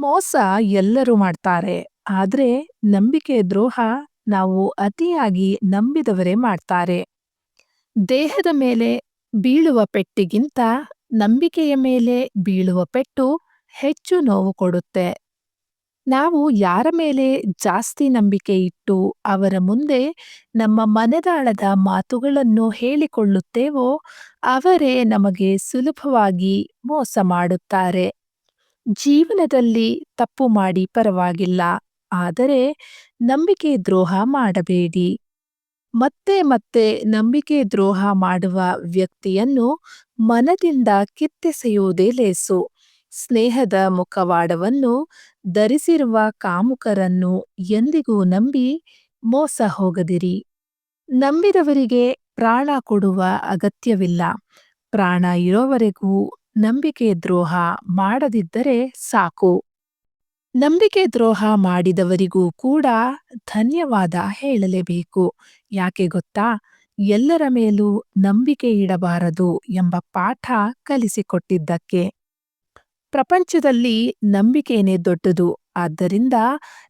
ಮೋಸ ಎಲ್ಲರೂ ಮಾಡ್ತಾರೆ. ಆದ್ರೆ ನಂಬಿಕೆ ದ್ರೋಹ ನಾವು ಅತಿಯಾಗಿ ನಂಬಿದವರೇ ಮಾಡ್ತಾರೆ. ದೇಹದ ಮೇಲೆ ಬೀಳುವ ಪೆಟ್ಟಿಗಿಂತ ನಂಬಿಕೆಯ ಮೇಲೆ ಬೀಳುವ ಪೆಟ್ಟು ಹೆಚ್ಚು ನೋವು ಕೊಡುತ್ತೆ. ನಾವು ಯಾರ ಮೇಲೆ ಜಾಸ್ತಿ ನಂಬಿಕೆ ಇಟ್ಟು ಅವರ ಮುಂದೆ ನಮ್ಮ ಮನದಾಳದ ಮಾತುಗಳನ್ನು ಹೇಳಿಕೊಳ್ಳುತ್ತೇವೋ ಅವರೇ ನಮಗೆ ಸುಲಭವಾಗಿ ಮೋಸ ಮಾಡುತ್ತಾರೆ. ಜೀವನದಲ್ಲಿ ತಪ್ಪು ಮಾಡಿ ಪರವಾಗಿಲ್ಲ. ಆದರೆ ನಂಬಿಕೆ ದ್ರೋಹ ಮಾಡಬೇಡಿ. ಮತ್ತೆ ಮತ್ತೆ ನಂಬಿಕೆ ದ್ರೋಹ ಮಾಡುವ ವ್ಯಕ್ತಿಯನ್ನು ಮನದಿಂದ ಕಿತ್ತೆಸೆಯುವುದೇ ಲೇಸು. ಸ್ನೇಹದ ಮುಖವಾಡವನ್ನು ಧರಿಸಿರುವ ಕಾಮುಕರನ್ನು ಎಂದಿಗೂ ನಂಬಿ ಮೋಸ ಹೋಗದಿರಿ. ನಂಬಿದವರಿಗೆ ಪ್ರಾಣ ಕೊಡುವ ಅಗತ್ಯವಿಲ್ಲ. ಪ್ರಾಣ ಇರೋವರೆಗೂ ನಂಬಿಕೆ ದ್ರೋಹ ಮಾಡದಿದ್ದರೆ ಸಾಕು. ನಂಬಿಕೆ ದ್ರೋಹ ಮಾಡಿದವರಿಗೂ ಕೂಡ ಧನ್ಯವಾದ ಹೇಳಲೇಬೇಕು. ಯಾಕೆ ಗೊತ್ತಾ? ಎಲ್ಲರ ಮೇಲೂ ನಂಬಿಕೆ ಇಡಬಾರದು ಎಂಬ ಪಾಠ ಕಲಿಸಿಕೊಟ್ಟಿದ್ದಕ್ಕೆ. ಪ್ರಪಂಚದಲ್ಲಿ ನಂಬಿಕೆನೇ ದೊಡ್ಡದು. ಆದ್ದರಿಂದ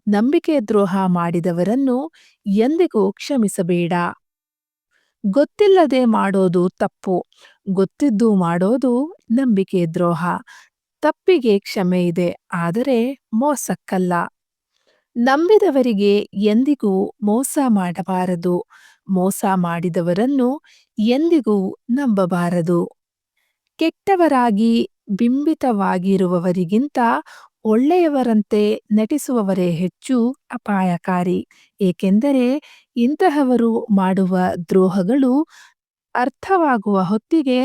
ನಂಬಿಕೆ ದ್ರೋಹ ಮಾಡಿದವರನ್ನು ಎಂದಿಗೂ ಕ್ಷಮಿಸಬೇಡ. ಗೊತ್ತಿಲ್ಲದೆ ಮಾಡೋದು ತಪ್ಪು. ಗೊತ್ತಿದ್ದು ಮಾಡೋದು ನಂಬಿಕೆ ದ್ರೋಹ. ತಪ್ಪಿಗೆ ಕ್ಷಮೆ ಇದೆ, ಆದರೆ ಮೋಸಕ್ಕಲ್ಲ. ನಂಬಿದವರಿಗೆ ಎಂದಿಗೂ ಮೋಸ ಮಾಡಬಾರದು. ಮೋಸ ಮಾಡಿದವರನ್ನು ಎಂದಿಗೂ ನಂಬಬಾರದು. ಕೆಟ್ಟವರಾಗಿ, ಬಿಂಬಿತವಾಗಿರುವವರಿಗಿಂತ ಒಳ್ಳೆಯವರಂತೆ ನಟಿಸುವವರೇ ಹೆಚ್ಚು ಅಪಾಯಕಾರಿ. ಏಕೆಂದರೆ ಇಂತಹವರು ಮಾಡುವ ದ್ರೋಹಗಳು ಅರ್ಥವಾಗುವ ಹೊತ್ತಿಗೆ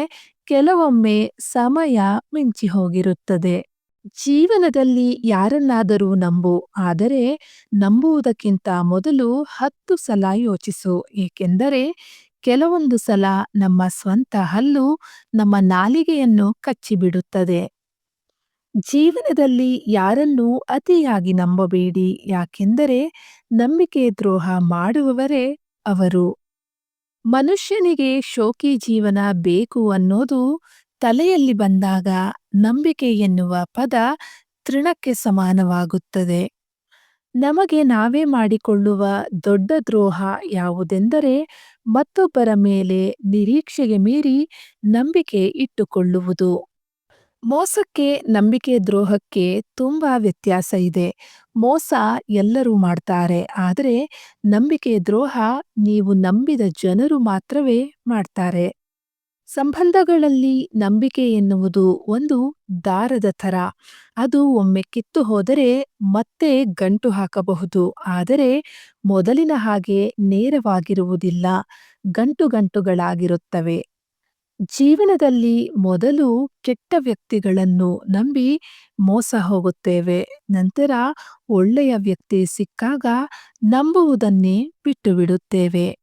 ಕೆಲವೊಮ್ಮೆ ಸಮಯ ಮಿಂಚಿ ಹೋಗಿರುತ್ತದೆ ಜೀವನದಲ್ಲಿ ಯಾರನ್ನಾದರೂ ನಂಬು. ಆದರೆ ನಂಬುವುದಕ್ಕಿಂತ ಮೊದಲು ಹತ್ತು ಸಲ ಯೋಚಿಸು. ಏಕೆಂದರೆ ಕೆಲವೊಂದು ಸಲ ನಮ್ಮ ಸ್ವಂತ ಹಲ್ಲು ನಮ್ಮ ನಾಲಿಗೆಯನ್ನು ಕಚ್ಚಿಬಿಡುತ್ತದೆ. ಜೀವನದಲ್ಲಿ ಯಾರನ್ನೂ ಅತಿಯಾಗಿ ನಂಬಬೇಡಿ. ಯಾಕೆಂದರೆ ನಂಬಿಕೆ ದ್ರೋಹ ಮಾಡುವವರೇ ಅವರು. ಮನುಷ್ಯನಿಗೆ ಶೋಕಿ ಜೀವನ ಬೇಕು ಅನ್ನೋದು ತಲೆಯಲ್ಲಿ ಬಂದಾಗ ನಂಬಿಕೆ ಎನ್ನುವ ಪದ ತೃಣಕ್ಕೆ ಸಮಾನವಾಗುತ್ತದೆ. ನಮಗೆ ನಾವೇ ಮಾಡಿಕೊಳ್ಳುವ ದೊಡ್ಡ ದ್ರೋಹ ಯಾವುದೆಂದರೆ ಮತ್ತೊಬ್ಬರ ಮೇಲೆ ನಿರೀಕ್ಷೆಗೆ ಮೀರಿ ನಂಬಿಕೆ ಇಟ್ಟುಕೊಳ್ಳುವುದು. ಮೋಸಕ್ಕೆ, ನಂಬಿಕೆ ದ್ರೋಹಕ್ಕೆ ತುಂಬ ವ್ಯತ್ಯಾಸ ಇದೆ. ಮೋಸ ಎಲ್ಲರೂ ಮಾಡ್ತಾರೆ. ಆದರೆ ನಂಬಿಕೆ ದ್ರೋಹ ನೀವು ನಂಬಿದ ಜನರು ಮಾತ್ರವೇ ಮಾಡ್ತಾರೆ. ಸಂಬಂಧಗಳಲ್ಲಿ ನಂಬಿಕೆ ಎನ್ನುವುದು ಒಂದು ದಾರದ ಥರ. ಅದು ಒಮ್ಮೆ ಕಿತ್ತುಹೋದರೆ ಮತ್ತೆ ಗಂಟು ಹಾಕಬಹುದು. ಆದರೆ ಮೊದಲಿನ ಹಾಗೆ ನೇರವಾಗಿರುವುದಿಲ್ಲ. ಗಂಟು ಗಂಟುಗಳಾಗಿರುತ್ತವೆ. ಜೀವನದಲ್ಲಿ ಮೊದಲು ಕೆಟ್ಟ ವ್ಯಕ್ತಿಗಳನ್ನು ನಂಬಿ ಮೋಸ ಹೋಗುತ್ತೇವೆ. ನಂತರ ಒಳ್ಳೆಯ ವ್ಯಕ್ತಿ ಸಿಕ್ಕಾಗ ನಂಬುವುದನ್ನೇ ಬಿಟ್ಟುಬಿಡುತ್ತೇವೆ.